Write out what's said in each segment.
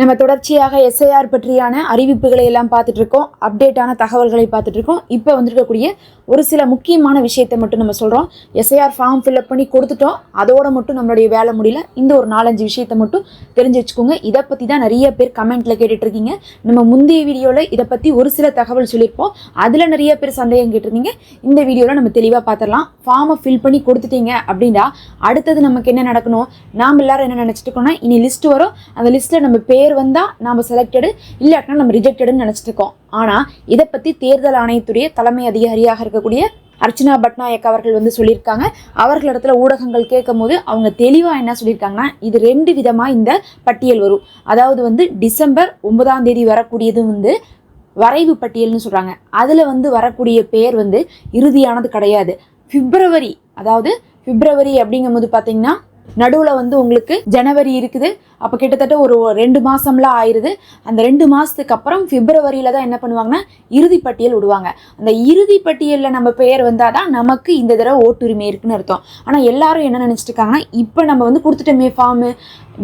நம்ம தொடர்ச்சியாக எஸ்ஐஆர் பற்றியான அறிவிப்புகளை எல்லாம் பார்த்துட்டு இருக்கோம் அப்டேட்டான தகவல்களை பார்த்துட்டு இருக்கோம் இப்போ வந்திருக்கக்கூடிய ஒரு சில முக்கியமான விஷயத்தை மட்டும் நம்ம சொல்கிறோம் எஸ்ஐஆர் ஃபார்ம் ஃபில்அப் பண்ணி கொடுத்துட்டோம். அதோட மட்டும் நம்மளுடைய வேலை முடியல. இந்த ஒரு நாலஞ்சு விஷயத்தை மட்டும் தெரிஞ்சு வச்சுக்கோங்க இதை பற்றி தான் நிறைய பேர் கமெண்ட்டில் கேட்டுட்ருக்கீங்க. நம்ம முந்தைய வீடியோவில் இதை பற்றி ஒரு சில தகவல் சொல்லியிருப்போம். அதில் நிறைய பேர் சந்தேகம் கேட்டிருந்தீங்க. இந்த வீடியோவில் நம்ம தெளிவாக பார்த்துடலாம். ஃபார்மை ஃபில் பண்ணி கொடுத்துட்டீங்க அப்படின்னா அடுத்தது நமக்கு என்ன நடக்கணும்? நாம் எல்லாரும் என்ன நினச்சிட்டு இருக்கோம்னா இனி லிஸ்ட் வரும். அந்த லிஸ்ட்டில் நம்ம பேர் வந்தால் நாம் செலக்டடு இல்லாட்டினா நம்ம ரிஜெக்டடுன்னு நினச்சிட்டு இருக்கோம் ஆனால் இதை பற்றி தேர்தல் ஆணையத்துடைய தலைமை அதிகாரியாக இருக்கக்கூடிய அர்ச்சனா பட்நாயக் அவர்கள் வந்து சொல்லியிருக்காங்க. அவர்களிடத்துல ஊடகங்கள் கேட்கும் போது அவங்க தெளிவாக என்ன சொல்லியிருக்காங்கன்னா இது ரெண்டு விதமாக இந்த பட்டியல் வரும். அதாவது வந்து டிசம்பர் ஒன்பதாம் தேதி வரக்கூடியது வந்து வரைவு பட்டியல்னு சொல்கிறாங்க அதில் வந்து வரக்கூடிய பேர் வந்து இறுதியானது கிடையாது. பிப்ரவரி அதாவது பிப்ரவரி அப்படிங்கும்போது பார்த்தீங்கன்னா நடுவில் வந்து உங்களுக்கு ஜனவரி இருக்குது. அப்போ கிட்டத்தட்ட ஒரு ரெண்டு மாதம்லாம் ஆயிடுது அந்த ரெண்டு மாதத்துக்கு அப்புறம் பிப்ரவரியில் தான் என்ன பண்ணுவாங்கன்னா இறுதி பட்டியல் விடுவாங்க. அந்த இறுதி பட்டியலில் நம்ம பெயர் வந்தால் தான் நமக்கு இந்த தடவை ஓட்டுரிமை இருக்குன்னு அர்த்தம். ஆனால் எல்லாரும் என்ன நினச்சிட்டு இருக்காங்கன்னா இப்போ நம்ம வந்து கொடுத்துட்டோமே ஃபார்மு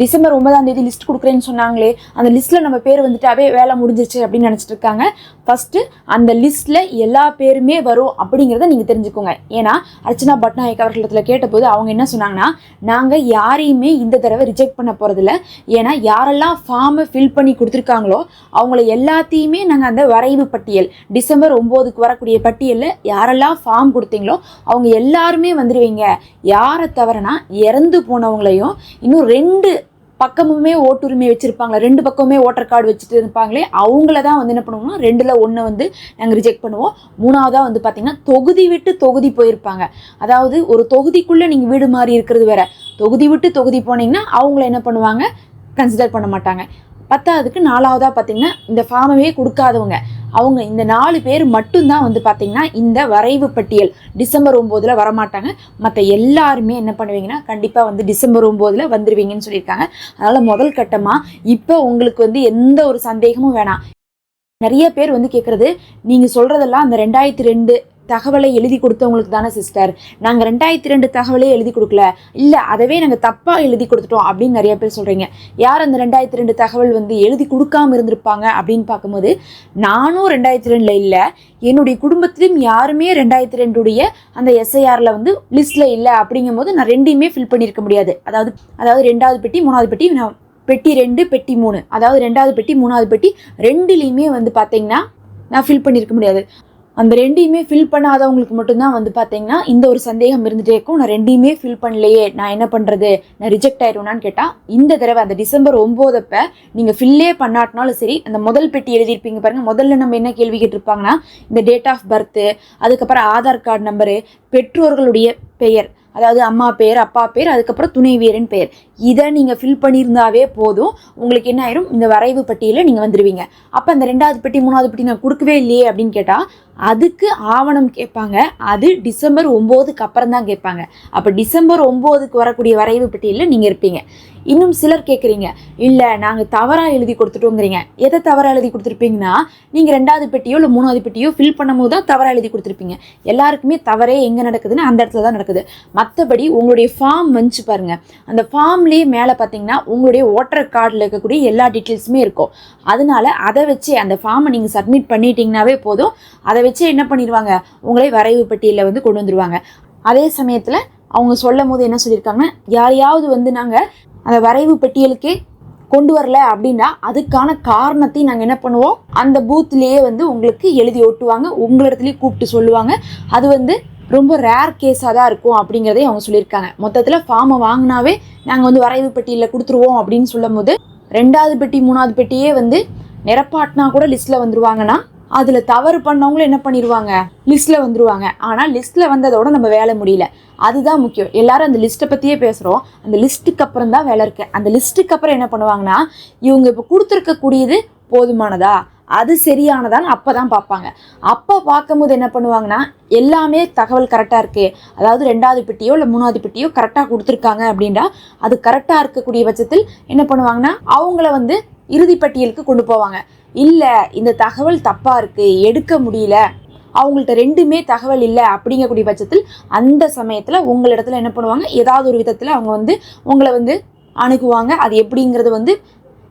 டிசம்பர் ஒன்பதாம் தேதி லிஸ்ட் கொடுக்குறேன்னு சொன்னாங்களே அந்த லிஸ்ட்டில் நம்ம பேர் வந்துட்டாவே வேலை முடிஞ்சிச்சு அப்படின்னு நினச்சிட்டு இருக்காங்க ஃபஸ்ட்டு அந்த லிஸ்ட்டில் எல்லா பேருமே வரும் அப்படிங்கிறத நீங்கள் தெரிஞ்சுக்கோங்க. ஏன்னா அர்ச்சனா பட்நாயக் அவர்களிடத்தில் கேட்டபோது அவங்க என்ன சொன்னாங்கன்னா நாங்கள் யாரையுமே இந்த தடவை ரிஜெக்ட் பண்ண போகிறதில்ல ஏன்னா யாரெல்லாம் ஃபார்மை ஃபில் பண்ணி கொடுத்துருக்காங்களோ அவங்கள எல்லாத்தையுமே நாங்கள் அந்த வரைவு பட்டியல் டிசம்பர் ஒம்போதுக்கு வரக்கூடிய பட்டியலில் யாரெல்லாம் ஃபார்ம் கொடுத்தீங்களோ அவங்க எல்லாருமே வந்துடுவீங்க யாரை தவிரனா இறந்து போனவங்களையும் இன்னும் ரெண்டு பக்கமுமே ஓட்டுரிமை வச்சுருப்பாங்களே ரெண்டு பக்கமுமே ஓட்டர் கார்டு வச்சுட்டு இருப்பாங்களே அவங்கள தான் வந்து என்ன பண்ணுவோம்னா ரெண்டில் ஒன்று வந்து நாங்கள் ரிஜெக்ட் பண்ணுவோம். மூணாவதாக வந்து பார்த்திங்கன்னா தொகுதி விட்டு தொகுதி போயிருப்பாங்க. அதாவது ஒரு தொகுதிக்குள்ளே நீங்கள் வீடு மாறி இருக்கிறது வேற. தொகுதி விட்டு தொகுதி போனீங்கன்னா அவங்கள என்ன பண்ணுவாங்க? கன்சிடர் பண்ண மாட்டாங்க. பத்தாவதுக்கு நாலாவதாக பார்த்தீங்கன்னா இந்த ஃபார்மவே கொடுக்காதவங்க. அவங்க இந்த நாலு பேர் மட்டும்தான் வந்து பார்த்தீங்கன்னா இந்த வரைவு பட்டியல் டிசம்பர் ஒம்போதில் வரமாட்டாங்க. மற்ற எல்லாருமே என்ன பண்ணுவீங்கன்னா கண்டிப்பாக வந்து டிசம்பர் ஒம்போதில் வந்துடுவீங்கன்னு சொல்லியிருக்காங்க. அதனால் முதல் கட்டமாக இப்போ உங்களுக்கு வந்து எந்த ஒரு சந்தேகமும் வேணாம். நிறைய பேர் வந்து கேட்குறது நீங்கள் சொல்கிறதெல்லாம் அந்த ரெண்டாயிரத்தி ரெண்டு தகவலை எழுதி கொடுத்தவங்களுக்கு தானே சிஸ்டர் நாங்கள் ரெண்டாயிரத்தி ரெண்டு தகவலே எழுதி கொடுக்கல. இல்லை அதவே நாங்கள் தப்பாக எழுதி கொடுத்துட்டோம் அப்படின்னு நிறைய பேர் சொல்கிறீங்க யார் அந்த ரெண்டாயிரத்தி ரெண்டு தகவல் வந்து எழுதி கொடுக்காம இருந்திருப்பாங்க அப்படின்னு பார்க்கும்போது நானும் ரெண்டாயிரத்தி ரெண்டில் இல்லை. என்னுடைய குடும்பத்திலும் யாருமே ரெண்டாயிரத்தி ரெண்டுடைய அந்த எஸ்ஐஆரில் வந்து லிஸ்ட்டில் இல்லை அப்படிங்கும்போது நான் ரெண்டையுமே ஃபில் பண்ணியிருக்க முடியாது. அதாவது அதாவது ரெண்டாவது பெட்டி மூணாவது பெட்டி நான் பெட்டி ரெண்டு பெட்டி மூணு. அதாவது ரெண்டாவது பெட்டி மூணாவது பெட்டி ரெண்டுலேயுமே வந்து பார்த்தீங்கன்னா நான் ஃபில் பண்ணியிருக்க முடியாது. அந்த ரெண்டையுமே ஃபில் பண்ணாதவங்களுக்கு மட்டும்தான் வந்து பார்த்தீங்கன்னா இந்த ஒரு சந்தேகம் இருந்துகிட்டே இருக்கும். நான் ரெண்டையுமே ஃபில் பண்ணலையே நான் என்ன பண்ணுறது நான் ரிஜெக்ட் ஆயிடுவேனான்னு கேட்டால் இந்த தடவை அந்த டிசம்பர் ஒம்போதப்ப நீங்கள் ஃபில்லே பண்ணாட்டினாலும் சரி அந்த முதல் பெட்டி எழுதியிருப்பீங்க பாருங்கள் முதல்ல நம்ம என்ன கேள்வி கேட்டிருப்பாங்கன்னா இந்த டேட் ஆஃப் பர்த்து அதுக்கப்புறம் ஆதார் கார்டு நம்பரு பெற்றோர்களுடைய பெயர் அதாவது அம்மா பேர் அப்பா பேர் அதுக்கப்புறம் துணைவியரின் பெயர் இதை நீங்கள் ஃபில் பண்ணியிருந்தாவே போதும். உங்களுக்கு என்ன ஆயிரும்? இந்த வரைவு பட்டியலில் நீங்கள் வந்துடுவீங்க அப்போ அந்த ரெண்டாவது பெட்டி மூணாவது பெட்டி நான் கொடுக்கவே இல்லையே அப்படின்னு கேட்டால் அதுக்கு ஆவணம் கேட்பாங்க. அது டிசம்பர் ஒம்போதுக்கு அப்புறம் தான் கேட்பாங்க. அப்போ டிசம்பர் ஒம்போதுக்கு வரக்கூடிய வரைவு பட்டியலில் நீங்கள் இருப்பீங்க. இன்னும் சிலர் கேட்குறீங்க இல்லை நாங்கள் தவறாக எழுதி கொடுத்துட்டோங்கிறீங்க. எதை தவறாக எழுதி கொடுத்துருப்பீங்கன்னா நீங்கள் ரெண்டாவது பெட்டியோ இல்லை மூணாவது பெட்டியோ ஃபில் பண்ணும்போது தான் தவறாக எழுதி கொடுத்துருப்பீங்க. எல்லாருக்குமே தவறே எங்கே நடக்குதுன்னு அந்த இடத்துல தான் நடக்குது. மற்றபடி உங்களுடைய ஃபார்ம் வந்துச்சு பாருங்கள் அந்த ஃபார்ம்லேயே மேலே பார்த்தீங்கன்னா உங்களுடைய ஓட்டர் கார்டில் இருக்கக்கூடிய எல்லா டீட்டெயில்ஸுமே இருக்கும். அதனால அதை வச்சு அந்த ஃபார்மை நீங்கள் சப்மிட் பண்ணிட்டீங்கன்னாவே போதும். அதை வச்சு என்ன பண்ணிடுவாங்க? உங்களை வரைவு பட்டியலில் வந்து கொண்டு வந்துருவாங்க. அதே சமயத்தில் அவங்க சொல்லும் போது என்ன சொல்லியிருக்காங்கன்னா யாரையாவது வந்து நாங்கள் அந்த வரைவு பெட்டியலுக்கே கொண்டு வரல அப்படின்னா அதுக்கான காரணத்தையும் நாங்கள் என்ன பண்ணுவோம்? அந்த பூத்துலேயே வந்து உங்களுக்கு எழுதி ஒட்டுவாங்க. உங்களிடத்துலேயே கூப்பிட்டு சொல்லுவாங்க. அது வந்து ரொம்ப ரேர் கேஸாக தான் இருக்கும் அப்படிங்கிறதையும் அவங்க சொல்லியிருக்காங்க. மொத்தத்தில் ஃபார்மை வாங்கினாவே நாங்கள் வந்து வரைவு பெட்டியில் கொடுத்துருவோம் அப்படின்னு சொல்லும் போது ரெண்டாவது பெட்டி மூணாவது பெட்டியே வந்து நிரப்பாட்டினா கூட லிஸ்ட்டில் வந்துருவாங்கன்னா அதில் தவறு பண்ணவங்களும் என்ன பண்ணிடுவாங்க லிஸ்ட்டில் வந்துருவாங்க. ஆனால் லிஸ்ட்டில் வந்ததோட நம்ம வேலை முடியல. அதுதான் முக்கியம். எல்லாரும் அந்த லிஸ்ட்டை பற்றியே பேசுகிறோம் அந்த லிஸ்ட்டுக்கு அப்புறம் தான் வேலை இருக்குது அந்த லிஸ்ட்டுக்கு அப்புறம் என்ன பண்ணுவாங்கன்னா இவங்க இப்போ கொடுத்துருக்கக்கூடியது போதுமானதா? அது சரியானதான்னு அப்போ தான் பார்ப்பாங்க. அப்போ பார்க்கும்போது என்ன பண்ணுவாங்கன்னா எல்லாமே தகவல் கரெக்டாக இருக்குது அதாவது ரெண்டாவது பெட்டியோ இல்லை மூணாவது பெட்டியோ கரெக்டாக கொடுத்துருக்காங்க அப்படின்னா அது கரெக்டாக இருக்கக்கூடிய பட்சத்தில் என்ன பண்ணுவாங்கன்னா அவங்கள வந்து இறுதி பட்டியலுக்கு கொண்டு போவாங்க. இல்லை இந்த தகவல் தப்பாக இருக்குது எடுக்க முடியல அவங்கள்ட்ட ரெண்டுமே தகவல் இல்லை அப்படிங்கக்கூடிய பட்சத்தில் அந்த சமயத்தில் உங்களிடத்துல என்ன பண்ணுவாங்க? ஏதாவது ஒரு விதத்தில் அவங்க வந்து உங்களை வந்து அணுகுவாங்க. அது எப்படிங்கிறது வந்து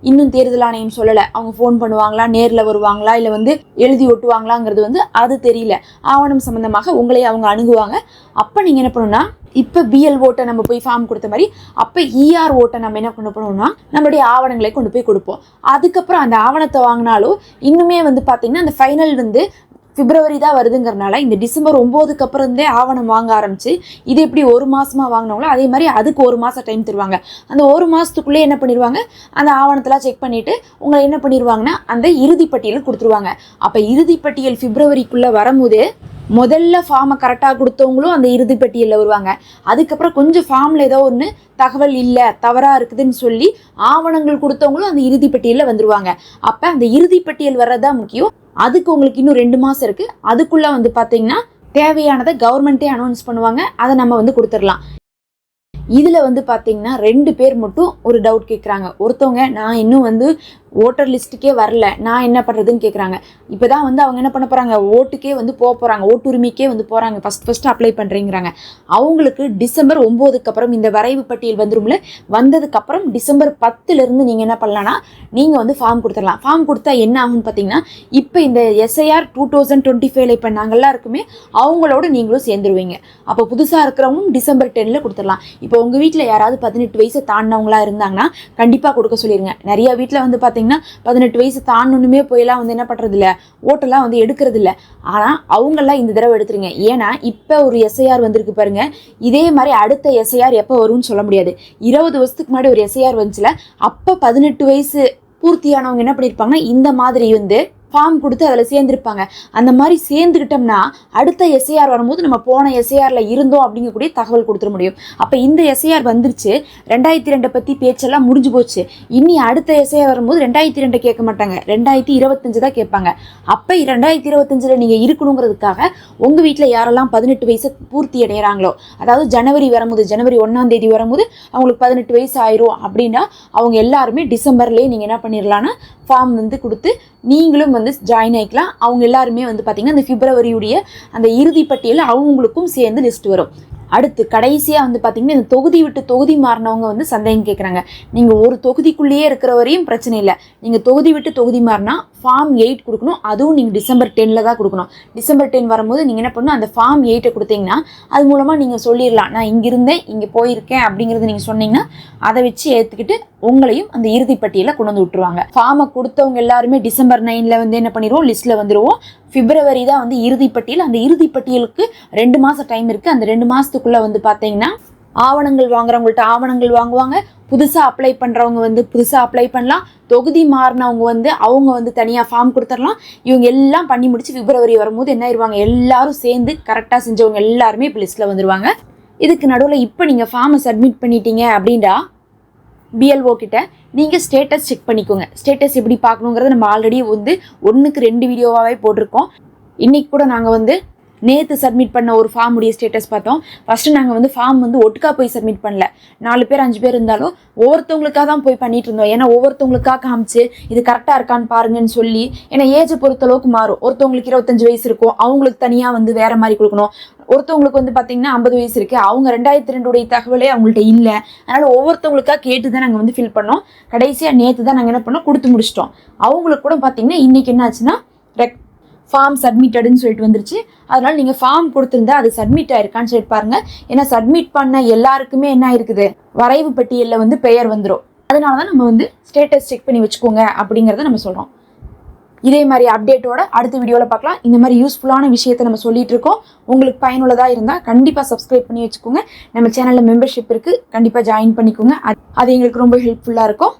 இன்னும் தேர்தல் ஆணையம் சொல்லலை. அவங்க ஃபோன் பண்ணுவாங்களா நேரில் வருவாங்களா இல்லை வந்து எழுதி ஒட்டுவாங்களாங்கிறது வந்து அது தெரியல. ஆவணம் சம்மந்தமாக உங்களை அவங்க அணுகுவாங்க. அப்போ நீங்கள் என்ன பண்ணுன்னா இப்போ பிஎல் ஓட்டை நம்ம போய் ஃபார்ம் கொடுத்த மாதிரி அப்போ இஆர் ஓட்டை நம்ம என்ன பண்ண போனோம்னா நம்மளுடைய ஆவணங்களை கொண்டு போய் கொடுப்போம். அதுக்கப்புறம் அந்த ஆவணத்தை வாங்கினாலும் இன்னுமே வந்து பார்த்திங்கன்னா அந்த ஃபைனல் வந்து பிப்ரவரி தான் வருதுங்கிறனால இந்த டிசம்பர் ஒம்போதுக்கு அப்புறம் இருந்தே ஆவணம் வாங்க ஆரம்பிச்சு இது எப்படி ஒரு மாதமாக வாங்கினாங்களோ அதே மாதிரி அதுக்கு ஒரு மாதம் டைம் தருவாங்க. அந்த ஒரு மாதத்துக்குள்ளே என்ன பண்ணிடுவாங்க? அந்த ஆவணத்தெல்லாம் செக் பண்ணிவிட்டு உங்களை என்ன பண்ணிடுவாங்கன்னா அந்த இறுதிப்பட்டியல் கொடுத்துருவாங்க. அப்போ இறுதி பட்டியல் பிப்ரவரிக்குள்ளே வரும்போது முதல்ல ஃபார்மை கரெக்டாக கொடுத்தவங்களும் அந்த இறுதி பட்டியலில் வருவாங்க. அதுக்கப்புறம் கொஞ்சம் ஃபார்மில் ஏதோ ஒன்று தகவல் இல்லை தவறாக இருக்குதுன்னு சொல்லி ஆவணங்கள் கொடுத்தவங்களும் அந்த இறுதி பட்டியலில் வந்துடுவாங்க அப்போ அந்த இறுதி பட்டியல் வர்றதா முக்கியம். அதுக்கு உங்களுக்கு இன்னும் ரெண்டு மாதம் இருக்குது அதுக்குள்ளே வந்து பார்த்தீங்கன்னா தேவையானதை கவர்மெண்ட்டே அனௌன்ஸ் பண்ணுவாங்க. அதை நம்ம வந்து கொடுத்துடலாம். இதில் வந்து பார்த்தீங்கன்னா ரெண்டு பேர் மட்டும் ஒரு டவுட் கேட்குறாங்க ஒருத்தவங்க நான் இன்னும் வந்து ஓட்டர் லிஸ்ட்டுக்கே வரல. நான் என்ன பண்ணுறதுன்னு கேட்குறாங்க இப்போ தான் வந்து அவங்க என்ன பண்ண போகிறாங்க ஓட்டுக்கே வந்து போக போகிறாங்க ஓட்டுரிமைக்கே வந்து போகிறாங்க ஃபஸ்ட் ஃபஸ்ட்டு அப்ளை பண்ணுறேங்கிறாங்க அவங்களுக்கு டிசம்பர் ஒம்போதுக்கு அப்புறம் இந்த வரைவு பட்டியல் வந்துரும்ல? வந்ததுக்கப்புறம் டிசம்பர் பத்துலேருந்து நீங்கள் என்ன பண்ணலான்னா நீங்கள் வந்து ஃபார்ம் கொடுத்துடலாம். ஃபார்ம் கொடுத்தா என்ன ஆகும்னு பார்த்தீங்கன்னா இப்போ இந்த எஸ்ஐஆர் டூ தௌசண்ட் டுவெண்ட்டி ஃபைவ்ல இப்போ நாங்கள்லாம் இருக்குமே அவங்களோட நீங்களும் சேர்ந்துருவீங்க. அப்போ புதுசாக இருக்கிறவங்களும் டிசம்பர் டென்னில் கொடுத்துடலாம். இப்போ உங்கள் வீட்டில் யாராவது பதினெட்டு வயசை தாண்டினவங்களா இருந்தாங்கன்னா கண்டிப்பாக கொடுக்க சொல்லிடுங்க நிறைய வீட்டில் வந்து பார்த்தீங்கன்னா பதினெட்டு வயசு தாண்டணுமே போயெல்லாம் வந்து என்ன பண்ணுறதில்ல ஓட்டெல்லாம் வந்து எடுக்கிறதில்ல. ஆனால் அவங்களாம் இந்த தடவை எடுத்துருங்க. ஏன்னா இப்போ ஒரு எஸ்ஐஆர் வந்திருக்கு பாருங்க. இதே மாதிரி அடுத்த எஸ்ஐஆர் எப்போ வரும்னு சொல்ல முடியாது. இருபது வருஷத்துக்கு முன்னாடி ஒரு எஸ்ஐஆர் வந்துச்சுல அப்போ பதினெட்டு வயசு பூர்த்தியானவங்க என்ன பண்ணியிருப்பாங்கன்னா இந்த மாதிரி வந்து ஃபார்ம் கொடுத்து அதில் சேர்ந்துருப்பாங்க. அந்த மாதிரி சேர்ந்துக்கிட்டோம்னா அடுத்த எஸ்ஐஆர் வரும்போது நம்ம போன எஸ்ஐஆரில் இருந்தோம் அப்படிங்கக்கூடிய தகவல் கொடுத்துட முடியும். அப்போ இந்த எஸ்ஐஆர் வந்துருச்சு. ரெண்டாயிரத்தி ரெண்டை பற்றி பேச்செல்லாம் முடிஞ்சு போச்சு. இனி அடுத்த எஸ்ஐஆர் வரும்போது ரெண்டாயிரத்தி ரெண்டை கேட்க மாட்டாங்க. ரெண்டாயிரத்தி இருபத்தஞ்சு தான் கேட்பாங்க. அப்போ ரெண்டாயிரத்தி இருபத்தஞ்சில் நீங்கள் இருக்கணுங்கிறதுக்காக உங்கள் வீட்டில் யாரெல்லாம் பதினெட்டு வயசு பூர்த்தி அடைகிறாங்களோ அதாவது ஜனவரி வரும்போது ஜனவரி ஒன்றாம் தேதி வரும்போது அவங்களுக்கு பதினெட்டு வயசு ஆயிரும் அப்படின்னா அவங்க எல்லாருமே டிசம்பர்லேயே நீங்கள் என்ன பண்ணிடலான்னா ஃபார்ம் வந்து கொடுத்து நீங்களும் வந்து ஜாயின் ஆகிக்கலாம் அவங்க எல்லாருமே வந்து பார்த்திங்கன்னா அந்த பிப்ரவரியுடைய அந்த இறுதி பட்டியலில் அவங்களுக்கும் சேர்ந்து லிஸ்ட் வரும். அடுத்து கடைசியாக வந்து பார்த்திங்கன்னா இந்த தொகுதி விட்டு தொகுதி மாறினவங்க வந்து சந்தேகம் கேட்குறாங்க நீங்கள் ஒரு தொகுதிக்குள்ளேயே இருக்கிற வரையும் பிரச்சனை இல்லை. நீங்கள் தொகுதி விட்டு தொகுதி மாறினா ஃபார்ம் எயிட் கொடுக்கணும். அதுவும் நீங்கள் டிசம்பர் டெனில் தான் கொடுக்கணும். டிசம்பர் டென் வரும்போது நீங்கள் என்ன பண்ணணும்? அந்த ஃபார்ம் எயிட்டை கொடுத்தீங்கன்னா அது மூலமாக நீங்கள் சொல்லிடலாம். நான் இங்கே இருந்தேன் இங்கே போயிருக்கேன் அப்படிங்கிறத நீங்கள் சொன்னீங்கன்னா அதை வச்சு ஏற்றுக்கிட்டு உங்களையும் அந்த இறுதி பட்டியலில் கொண்டு வந்து விட்டுருவாங்க. ஃபார்மை கொடுத்தவங்க எல்லாருமே டிசம்பர் நைனில் வந்து என்ன பண்ணிடுவோம் லிஸ்ட்டில் வந்துடுவோம் பிப்ரவரி தான் வந்து இறுதி பட்டியல். அந்த இறுதி பட்டியலுக்கு ரெண்டு மாதம் டைம் இருக்குது அந்த ரெண்டு மாதத்துக்குள்ளே வந்து பார்த்தீங்கன்னா ஆவணங்கள் வாங்குறவங்கள்ட்ட ஆவணங்கள் வாங்குவாங்க. புதுசாக அப்ளை பண்ணுறவங்க வந்து புதுசாக அப்ளை பண்ணலாம். தொகுதி மாறினவங்க வந்து அவங்க வந்து தனியாக ஃபார்ம் கொடுத்துடலாம். இவங்க எல்லாம் பண்ணி முடிச்சு பிப்ரவரி வரும்போது என்ன ஆயிடுவாங்க எல்லாரும் சேர்ந்து கரெக்டாக செஞ்சவங்க எல்லாருமே இப்போ லிஸ்ட்டில் வந்துடுவாங்க இதுக்கு நடுவில் இப்போ நீங்கள் ஃபார்மை சப்மிட் பண்ணிட்டீங்க அப்படின்டா பிஎல்ஓ கிட்ட நீங்கள் ஸ்டேட்டஸ் செக் பண்ணிக்கோங்க. ஸ்டேட்டஸ் எப்படி பார்க்கணுங்கிறத நம்ம ஆல்ரெடி வந்து ஒன்றுக்கு ரெண்டு வீடியோவாகவே போட்டிருக்கோம். இன்றைக்கி கூட நாங்கள் வந்து நேற்று சப்மிட் பண்ண ஒரு ஃபார்ம் உடைய ஸ்டேட்டஸ் பார்த்தோம். ஃபஸ்ட்டு நாங்கள் வந்து ஃபார்ம் வந்து ஒட்டுக்கா போய் சப்மிட் பண்ணல. நாலு பேர் அஞ்சு பேர் இருந்தாலும் ஒவ்வொருத்தவங்களுக்காக தான் போய் பண்ணிட்டு இருந்தோம். ஏன்னா ஒவ்வொருத்தவங்களுக்காக காமிச்சு இது கரெக்டாக இருக்கான்னு பாருங்கன்னு சொல்லி ஏன்னா ஏஜை பொறுத்த அளவுக்கு மாறும். ஒருத்தவங்களுக்கு இருபத்தஞ்சு வயசு இருக்கும். அவங்களுக்கு தனியாக வந்து வேற மாதிரி கொடுக்கணும். ஒருத்தவங்களுக்கு வந்து பார்த்தீங்கன்னா ஐம்பது வயசு இருக்குது அவங்க ரெண்டாயிரத்தி ரெண்டுடைய தகவலே அவங்கள்ட்ட இல்லை. அதனால் ஒவ்வொருத்தவங்களுக்காக கேட்டு தான் நாங்கள் வந்து ஃபில் பண்ணோம். கடைசியாக நேற்று தான் நாங்கள் என்ன பண்ணோம்? கொடுத்து முடிச்சிட்டோம். அவங்களுக்கு கூட பார்த்தீங்கன்னா இன்றைக்கி என்ன ஆச்சுன்னா ரெக் ஃபார்ம் சப்மிட்டடுன்னு சொல்லிட்டு வந்துருச்சு. அதனால் நீங்கள் ஃபார்ம் கொடுத்துருந்தா அது சப்மிட் ஆயிருக்கான்னு சொல்லிட்டு பாருங்க. ஏன்னா சப்மிட் பண்ண எல்லாருக்குமே என்ன இருக்குது வரைவு பட்டியலில் வந்து பெயர் வந்துடும் அதனால தான் நம்ம வந்து ஸ்டேட்டஸ் செக் பண்ணி வச்சுக்கோங்க அப்படிங்கிறத நம்ம சொல்கிறோம் இதே மாதிரி அப்டேட்டோட அடுத்த வீடியோவில் பார்க்கலாம். இந்த மாதிரி யூஸ்ஃபுல்லான விஷயத்தை நம்ம சொல்லிட்டு இருக்கோம். உங்களுக்கு பயனுள்ளதாக இருந்தால் கண்டிப்பாக சப்ஸ்கிரைப் பண்ணி வச்சுக்கோங்க. நம்ம சேனலில் மெம்பர்ஷிப் இருக்குது கண்டிப்பாக ஜாயின் பண்ணிக்கோங்க. அது அது எங்களுக்கு ரொம்ப ஹெல்ப்ஃபுல்லாக இருக்கும்.